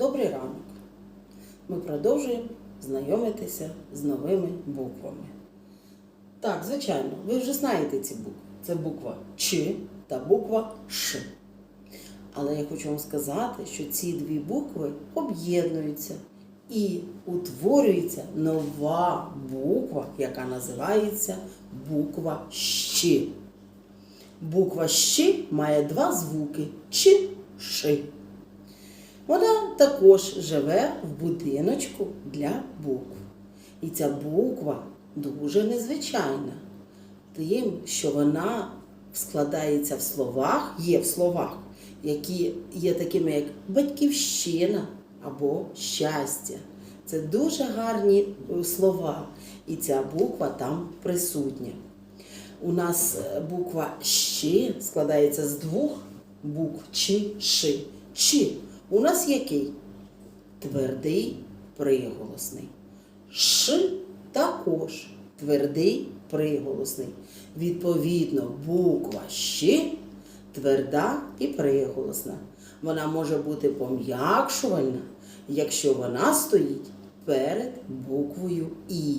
Добрий ранок! Ми продовжуємо знайомитися з новими буквами. Так, звичайно, ви вже знаєте ці букви. Це буква Ч та буква Ш. Але я хочу вам сказати, що ці дві букви об'єднуються і утворюється нова буква, яка називається буква Щ. Буква Щ має два звуки Ч, Ш. Вона також живе в будиночку для букв. І ця буква дуже незвичайна, тим, що вона складається в словах, є в словах, які є такими, як батьківщина або щастя. Це дуже гарні е, слова, і ця буква там присутня. У нас е, буква Щ складається з двох букв Ч, Ш. Ч у нас який? Твердий приголосний. Ш також твердий приголосний. Відповідно, буква Щ тверда і приголосна. Вона може бути пом'якшувальна, якщо вона стоїть перед буквою І.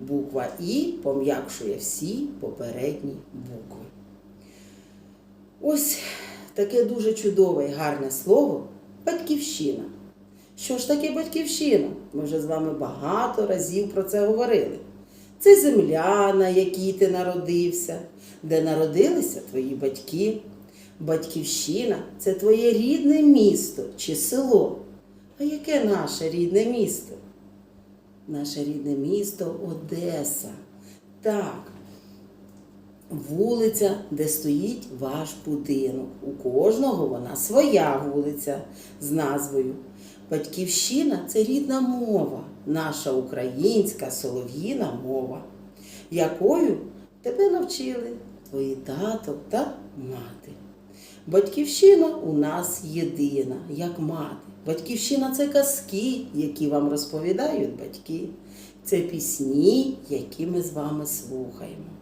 Буква І пом'якшує всі попередні букви. Ось таке дуже чудове і гарне слово батьківщина. Що ж таке батьківщина? Ми вже з вами багато разів про це говорили. Це земля, на якій ти народився, де народилися твої батьки. Батьківщина це твоє рідне місто чи село. А яке наше рідне місто? Наше рідне місто Одеса. Так, вулиця, де стоїть ваш будинок. У кожного вона своя вулиця з назвою. Батьківщина це рідна мова, наша українська солов'їна мова, якою тебе навчили твої тато та мати. Батьківщина у нас єдина, як мати. Батьківщина це казки, які вам розповідають батьки. Це пісні, які ми з вами слухаємо.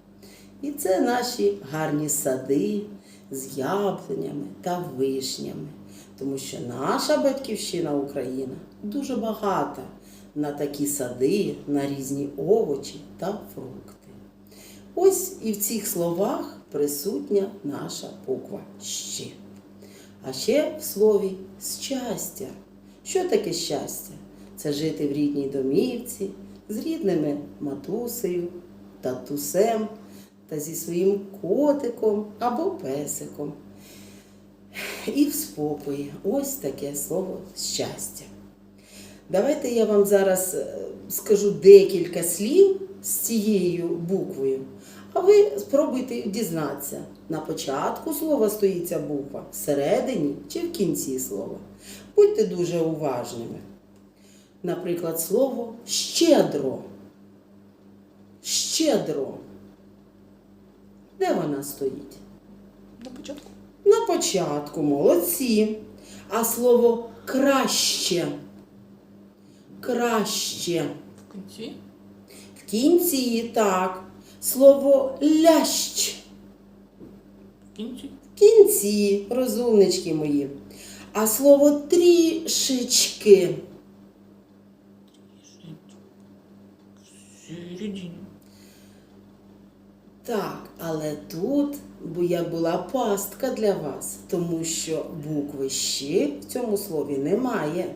І це наші гарні сади з яблунями та вишнями. Тому що наша батьківщина Україна дуже багата на такі сади, на різні овочі та фрукти. Ось і в цих словах присутня наша буква «щ». А ще в слові щастя. Що таке щастя? Це жити в рідній домівці з рідними матусею, татусем та зі своїм котиком або песиком. І в спокої. Ось таке слово щастя. Давайте я вам зараз е, скажу декілька слів з цією буквою, а ви спробуйте дізнатися, на початку слова стоїть ця буква, всередині чи в кінці слова. Будьте дуже уважними. Наприклад, слово щедро. Щедро. Де вона стоїть? На початку. На початку молодці. А слово краще. Краще. В кінці. В кінці так. Слово лящ. В кінці. В кінці, розумнички мої. А слово трішечки. Середині. Так, але тут бо я була пастка для вас, тому що букви «щ» в цьому слові немає.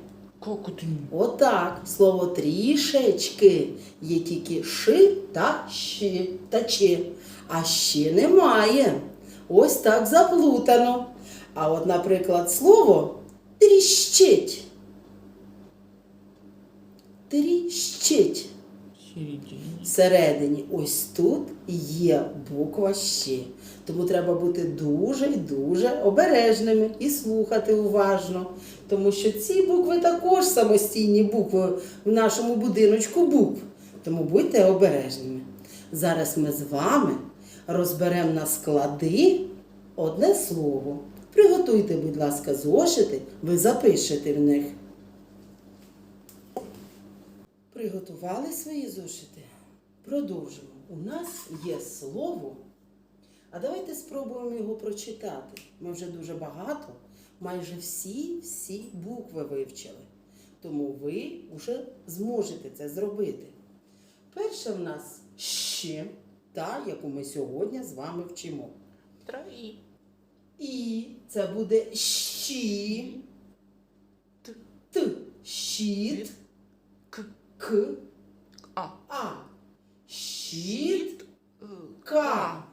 Отак, слово трішечки є тільки ши та щи та чи. А ще немає. Ось так заплутано. А от, наприклад, слово тріщить. Тріщить. Всередині ось тут є буква «щ». Тому треба бути дуже і дуже обережними і слухати уважно. Тому що ці букви також самостійні букви в нашому будиночку букв. Тому будьте обережними. Зараз ми з вами розберемо на склади одне слово. Приготуйте, будь ласка, зошити, ви запишете в них. Приготували свої зошити? Продовжимо. У нас є слово. А давайте спробуємо його прочитати. Ми вже дуже багато, майже всі всі букви вивчили. тому ви вже зможете це зробити. Перше в нас ще, та, яку ми сьогодні з вами вчимо. Траві. І це буде щі, Т. т, щіт, К. к, А. а. Ка.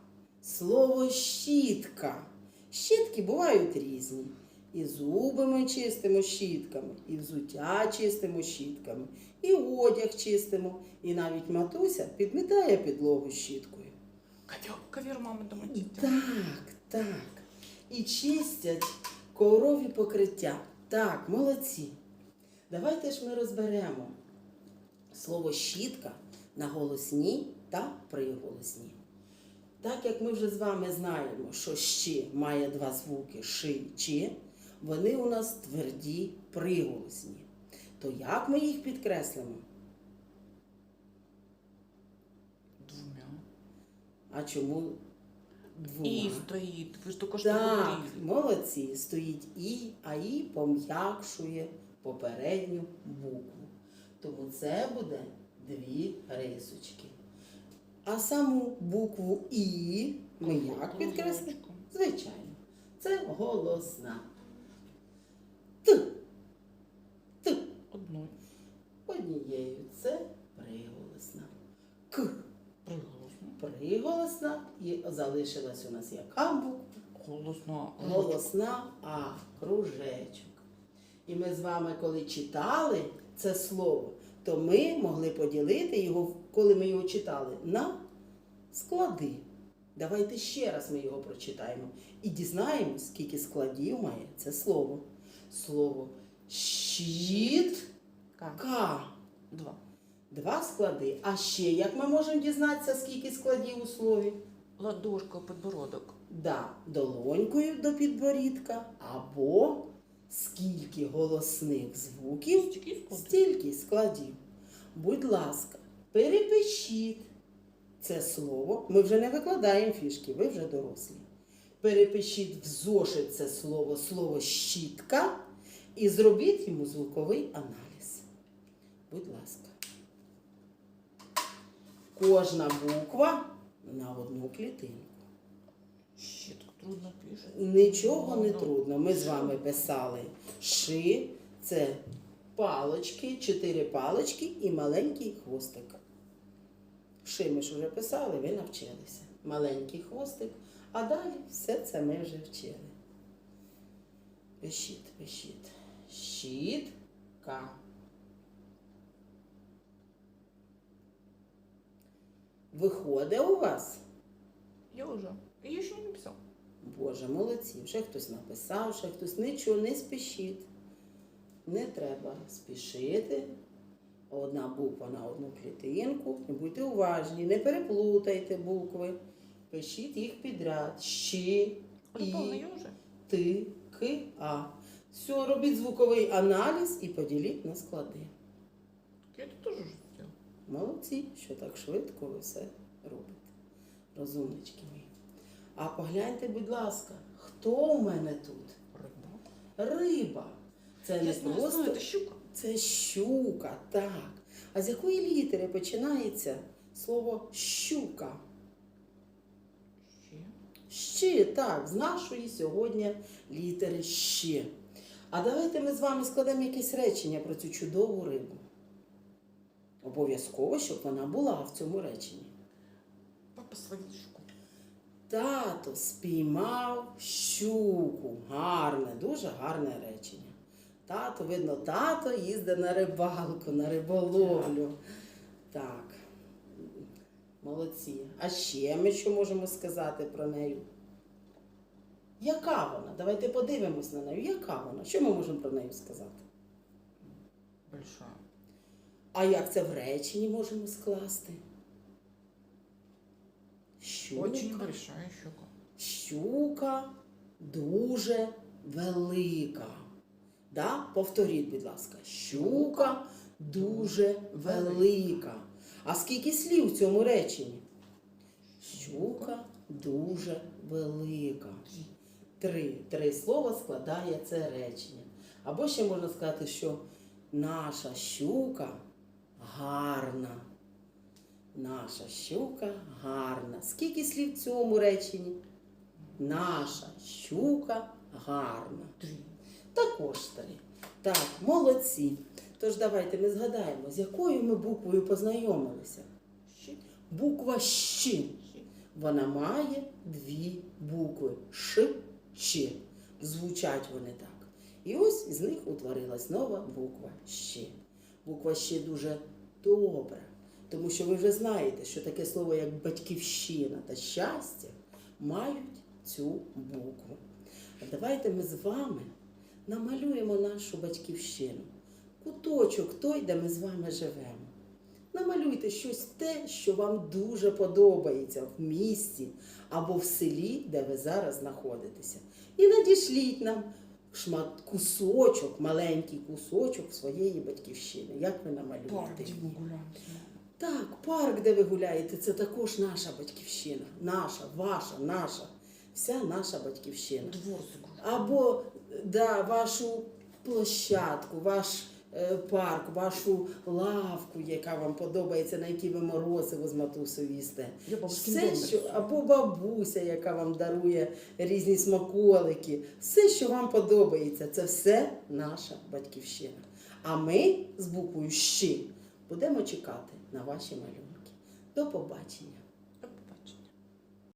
Слово щітка. Щітки бувають різні. І зуби ми чистимо щітками, і взуття чистимо щітками, і одяг чистимо, і навіть матуся підмітає підлогу щіткою. Ковер. Ковер мама дома чистила. Так, так. І чистять коврові покриття. Так, молодці. Давайте ж ми розберемо слово щітка на голосні та приголосні. Так як ми вже з вами знаємо, що ще має два звуки ши, чи, вони у нас тверді приголосні. То як ми їх підкреслимо? Двумя. А чому двома? І стоїть. Ви ж що Так, молодці, стоїть І, а І пом'якшує попередню букву. Тому це буде дві рисочки. А саму букву І ми як підкреслимо? Звичайно, це голосна. Т. Т. Одною. Однією це приголосна. К. Приголосно. Приголосна і залишилась у нас яка буква? Голосно. Голосна А, кружечок. І ми з вами, коли читали це слово, то ми могли поділити його, коли ми його читали, на склади. Давайте ще раз ми його прочитаємо і дізнаємось, скільки складів має це слово. Слово щітка. Два. Два склади. А ще як ми можемо дізнатися, скільки складів у слові? Ладошка, подбородок. Да, долонькою до підборідка, або скільки голосних звуків, Стільки складів. стільки складів. Будь ласка, перепишіть це слово. Ми вже не викладаємо фішки, ви вже дорослі. Перепишіть в зошит це слово, слово щітка і зробіть йому звуковий аналіз. Будь ласка. Кожна буква на одну клітинку. Щітка трудно пише. Нічого не Ну, трудно. Ми з вами писали ши, це палочки, чотири палочки і маленький хвостик. Ши ми ж вже писали, ви навчилися. Маленький хвостик, а далі все це ми вже вчили. Пишіть, пишіть. Щітка. Виходить у вас? Я уже. Я ще не написав. Боже, молодці, вже хтось написав, ще хтось нічого, не спішіть. Не треба спішити. Одна буква на одну клітинку. Будьте уважні, не переплутайте букви. Пишіть їх підряд. Щі, і, ти, ки, а. Все, робіть звуковий аналіз і поділіть на склади. Я теж вже. Молодці, що так швидко ви все робите. Розумнички мої. А погляньте, будь ласка, хто у мене тут? Риба. Риба. Це не знаю, просто знаю, це щука. це щука, так. А з якої літери починається слово щука? Ще. Так, з нашої сьогодні літери ще. А давайте ми з вами складемо якесь речення про цю чудову рибу. Обов'язково, щоб вона була в цьому реченні. Папа словішку. Тато спіймав щуку. Гарне, дуже гарне речення. Тато, видно, тато їздить на рибалку, на риболовлю. Так. Молодці. А ще ми що можемо сказати про неї? Яка вона? Давайте подивимось на неї. Яка вона? Що ми можемо про неї сказати? Большая. А як це в реченні можемо скласти? Щука. Очень большая щука. Щука дуже велика. Да? Повторіть, будь ласка, щука дуже велика. А скільки слів в цьому реченні? Щука дуже велика. Три. Три слова складає це речення. Або ще можна сказати, що Наша щука гарна. Наша щука гарна. Скільки слів в цьому реченні? Наша щука гарна. Три. Також три. Так, молодці. Тож давайте ми згадаємо, з якою ми буквою познайомилися. Буква Щ. Вона має дві букви Ш, Ч. Звучать вони так. І ось із них утворилась нова буква Щ. Буква Щ дуже добра, тому що ви вже знаєте, що таке слово як батьківщина та щастя мають цю букву. Давайте ми з вами намалюємо нашу батьківщину. Куточок той, де ми з вами живемо. Намалюйте щось те, що вам дуже подобається в місті або в селі, де ви зараз знаходитеся. І надішліть нам шмат кусочок, маленький кусочок своєї батьківщини. Як ви намалюєте? Так, парк, де ви гуляєте, це також наша батьківщина. Наша, ваша, наша, вся наша батьківщина. Двор. Або да, вашу площадку, ваш е, парк, вашу лавку, яка вам подобається, на якій ви морозиво з матусою їсте. Все, що, або бабуся, яка вам дарує різні смаколики, все, що вам подобається, це все наша батьківщина. А ми з буквою «щ» будемо чекати на ваші малюнки. До побачення!